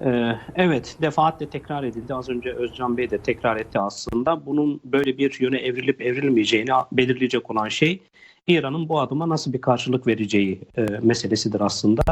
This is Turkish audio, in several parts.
Ee, Evet, defaatle tekrar edildi. Az önce Özcan Bey de tekrar etti aslında. Bunun böyle bir yöne evrilip evrilmeyeceğini belirleyecek olan şey İran'ın bu adıma nasıl bir karşılık vereceği e, meselesidir aslında.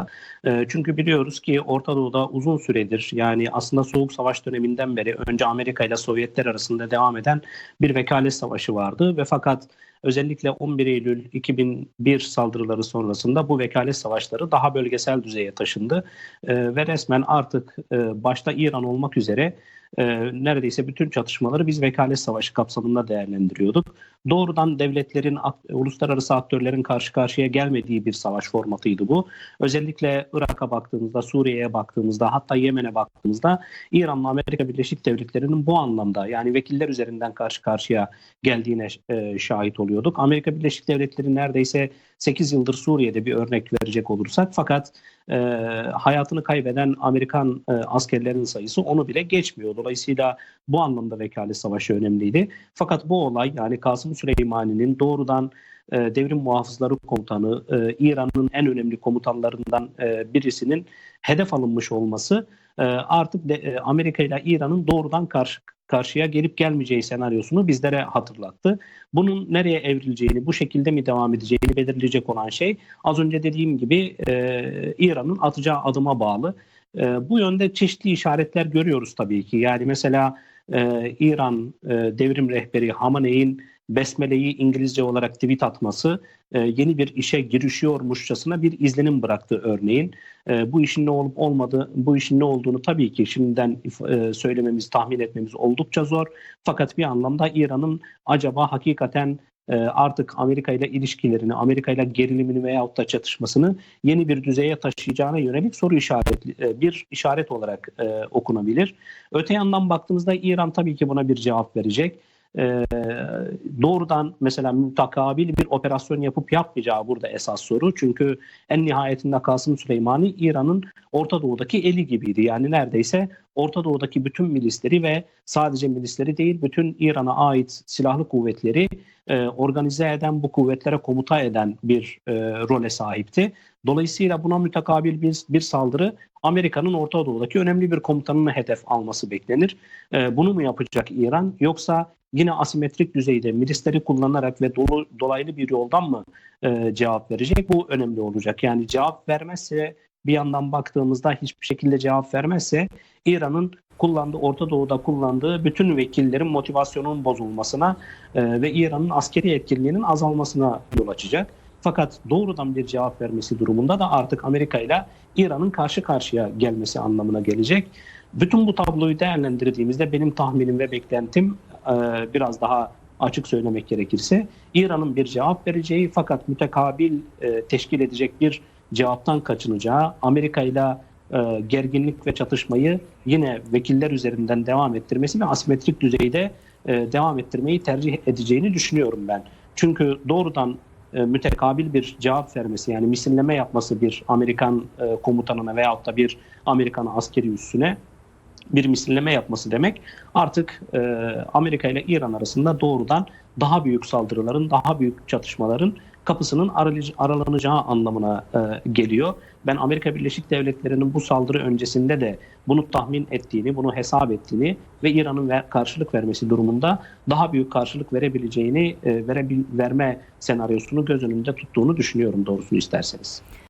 E, çünkü biliyoruz ki Orta Doğu'da uzun süredir yani aslında Soğuk Savaş döneminden beri önce Amerika ile Sovyetler arasında devam eden bir vekalet savaşı vardı ve fakat özellikle 11 Eylül 2001 saldırıları sonrasında bu vekalet savaşları daha bölgesel düzeye taşındı E, ve resmen artık e, başta İran olmak üzere e, neredeyse bütün çatışmaları biz vekalet savaşı kapsamında değerlendiriyorduk. Doğrudan devletlerin, uluslararası aktörlerin karşı karşıya gelmediği bir savaş formatıydı bu. Özellikle Irak'a baktığımızda, Suriye'ye baktığımızda, hatta Yemen'e baktığımızda İran'la Amerika Birleşik Devletleri'nin bu anlamda yani vekiller üzerinden karşı karşıya geldiğine e, şahit oluyorduk. Amerika Birleşik Devletleri neredeyse 8 yıldır Suriye'de bir örnek verecek olursak fakat e, hayatını kaybeden Amerikan e, askerlerin sayısı onu bile geçmiyor. Dolayısıyla bu anlamda vekalet savaşı önemliydi. Fakat bu olay yani Kasım Süleymani'nin doğrudan e, devrim muhafızları komutanı, e, İran'ın en önemli komutanlarından e, birisinin hedef alınmış olması e, artık de, e, Amerika ile İran'ın doğrudan karşı karşıya gelip gelmeyeceği senaryosunu bizlere hatırlattı. Bunun nereye evrileceğini, bu şekilde mi devam edeceğini belirleyecek olan şey az önce dediğim gibi e, İran'ın atacağı adıma bağlı. E, bu yönde çeşitli işaretler görüyoruz tabii ki. Yani mesela e, İran e, devrim rehberi Hamaney'in Besmele'yi İngilizce olarak tweet atması e, yeni bir işe girişiyormuşçasına bir izlenim bıraktı örneğin. E, bu işin ne olup olmadığı, bu işin ne olduğunu tabii ki şimdiden e, söylememiz, tahmin etmemiz oldukça zor. Fakat bir anlamda İran'ın acaba hakikaten artık Amerika ile ilişkilerini, Amerika ile gerilimini veyahut da çatışmasını yeni bir düzeye taşıyacağına yönelik soru işaretli e, bir işaret olarak e, okunabilir. Öte yandan baktığımızda İran tabii ki buna bir cevap verecek. E, doğrudan mesela mütakabil bir operasyon yapıp yapmayacağı burada esas soru. Çünkü en nihayetinde Kasım Süleymani İran'ın Orta Doğu'daki eli gibiydi. Yani neredeyse Orta Doğu'daki bütün milisleri ve sadece milisleri değil bütün İran'a ait silahlı kuvvetleri e, organize eden, bu kuvvetlere komuta eden bir e, role sahipti. Dolayısıyla buna mütekabil bir, bir saldırı Amerika'nın Orta Doğu'daki önemli bir komutanını hedef alması beklenir. E, bunu mu yapacak İran yoksa yine asimetrik düzeyde milisleri kullanarak ve dolu, dolaylı bir yoldan mı e, cevap verecek? Bu önemli olacak. Yani cevap vermezse bir yandan baktığımızda hiçbir şekilde cevap vermezse İran'ın kullandığı Orta Doğu'da kullandığı bütün vekillerin motivasyonunun bozulmasına e, ve İran'ın askeri etkinliğinin azalmasına yol açacak. Fakat doğrudan bir cevap vermesi durumunda da artık Amerika ile İran'ın karşı karşıya gelmesi anlamına gelecek. Bütün bu tabloyu değerlendirdiğimizde benim tahminim ve beklentim e, biraz daha açık söylemek gerekirse İran'ın bir cevap vereceği fakat mütekabil e, teşkil edecek bir cevaptan kaçınacağı, Amerika ile e, gerginlik ve çatışmayı yine vekiller üzerinden devam ettirmesi ve asimetrik düzeyde e, devam ettirmeyi tercih edeceğini düşünüyorum ben. Çünkü doğrudan e, mütekabil bir cevap vermesi yani misilleme yapması bir Amerikan e, komutanına veyahut da bir Amerikan askeri üssüne bir misilleme yapması demek artık e, Amerika ile İran arasında doğrudan daha büyük saldırıların, daha büyük çatışmaların kapısının aralanacağı anlamına e, geliyor. Ben Amerika Birleşik Devletleri'nin bu saldırı öncesinde de bunu tahmin ettiğini, bunu hesap ettiğini ve İran'ın ver, karşılık vermesi durumunda daha büyük karşılık verebileceğini, e, verebil, verme senaryosunu göz önünde tuttuğunu düşünüyorum doğrusunu isterseniz.